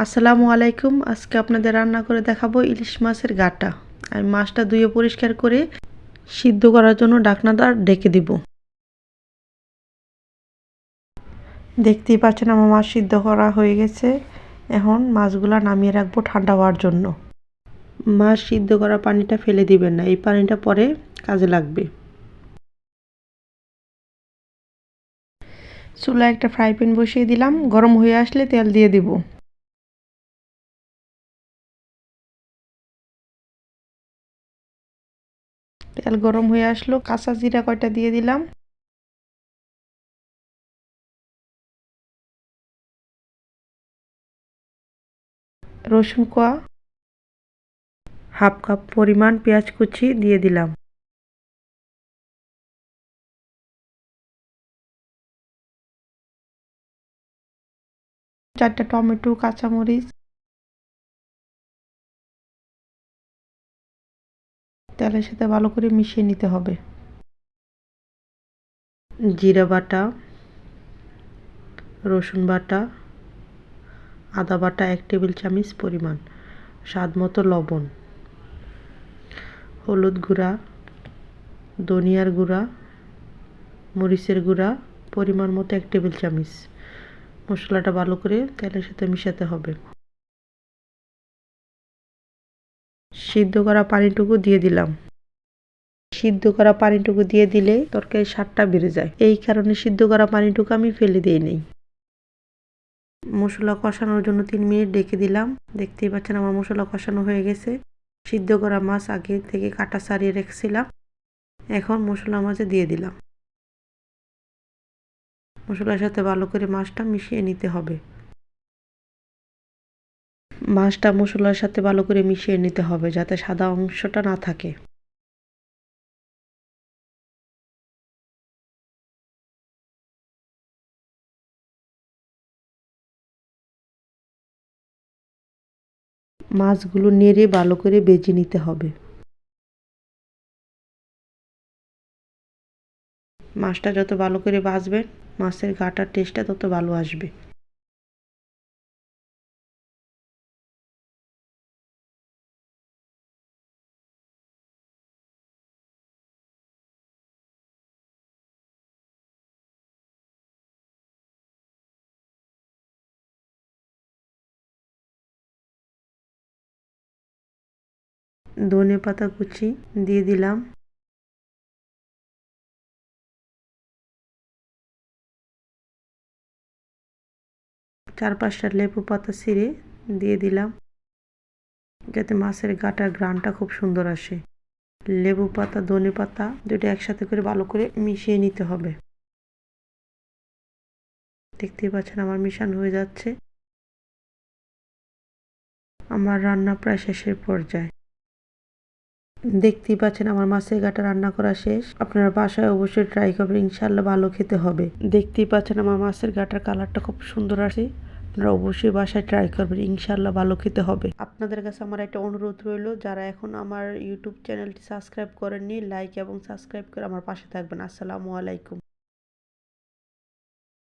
আসসালামু আলাইকুম। আজকে আপনাদের রান্না করে দেখাবো ইলিশ মাছের গাটা। আমি মাছটা ধুয়ে পরিষ্কার করে সিদ্ধ করার জন্য ডাকনাদার ডেকে দিব। দেখতেই পাচ্ছেন আমার মাছ সিদ্ধ করা হয়ে গেছে। এখন মাছগুলো নামিয়ে রাখব ঠান্ডা হওয়ার জন্য। মাছ সিদ্ধ করা পানিটা ফেলে দিবেন না, এই পানিটা পরে কাজে লাগবে। চুলা একটা ফ্রাই প্যান বসিয়ে দিলাম, গরম হয়ে আসলে তেল দিয়ে দিব। তেল গরম হয়ে আসলো, কাঁচা জিরা কয়টা দিয়ে দিলাম। রসুন কোয়া, হাফ কাপ পরিমাণ পেঁয়াজ কুচি দিয়ে দিলাম। চারটা টমেটো, কাঁচামরিচ তেলের সাথে ভালো করে মিশিয়ে নিতে হবে। জিরা বাটা, রসুন বাটা, আদা বাটা এক টেবিল চামচ পরিমাণ, স্বাদ মতো লবণ, হলুদ গুঁড়া, ধনিয়ার গুঁড়া, মরিচের গুঁড়া, পরিমাণ মতো এক টেবিল চামচ। মশলাটা ভালো করে তেলের সাথে মিশাতে হবে। সিদ্ধ করা পানিটুকু দিয়ে দিলাম। সিদ্ধ করা পানিটুকু দিয়ে দিলে তরকারির স্বাদটা বেড়ে যায়। এই কারণে সিদ্ধ করা পানিটুকু আমি ফেলে দিই নেই। মশলা কষানোর জন্য তিন মিনিট ডেকে দিলাম। দেখতেই পাচ্ছেন আমার মশলা কষানো হয়ে গেছে। সিদ্ধ করা মাছ আগে থেকে কাটা সারিয়ে রেখেছিলাম। এখন মশলা মাছে দিয়ে দিলাম। মশলার সাথে ভালো করে মাছটা মিশিয়ে নিতে হবে। মাছটা মশলার সাথে ভালো করে মিশিয়ে নিতে হবে যাতে সাদা অংশটা না থাকে। মাছগুলো নেড়ে ভালো করে বেজে নিতে হবে। মাছটা যত ভালো করে বাজবেন মাছের গাটার টেস্টটা তত ভালো আসবে। ধনে পাতা কুচি দিয়ে দিলাম। চার পাঁচটা লেবু পাতা ছিঁড়ে দিয়ে দিলাম। যাতে মাছের গাটার গ্রানটা খুব সুন্দর আসে। লেবু পাতা, ধনে পাতা দুটো একসাথে করে ভালো করে মিশিয়ে নিতে হবে। দেখতেই পাচ্ছেন আমার মিশানো হয়ে যাচ্ছে। আমার রান্না প্রায় শেষের পর্যায়ে। দেখতেই পাচ্ছেন আমার মাছের গাটা রান্না করা শেষ। আপনারা বাসায় অবশ্যই ট্রাই করবেন ইনশাল্লাহ ভালো খেতে হবে। দেখতেই পাচ্ছেন আমার মাছের গাটার কালারটা খুব সুন্দর আছে আপনারা অবশ্যই বাসায় ট্রাই করবেন ইনশাল্লাহ ভালো খেতে হবে। আপনাদের কাছে আমার একটা অনুরোধ রইল, যারা এখন আমার ইউটিউব চ্যানেলটি সাবস্ক্রাইব করেননি লাইক এবং সাবস্ক্রাইব করে আমার পাশে থাকবেন। আসসালামু আলাইকুম।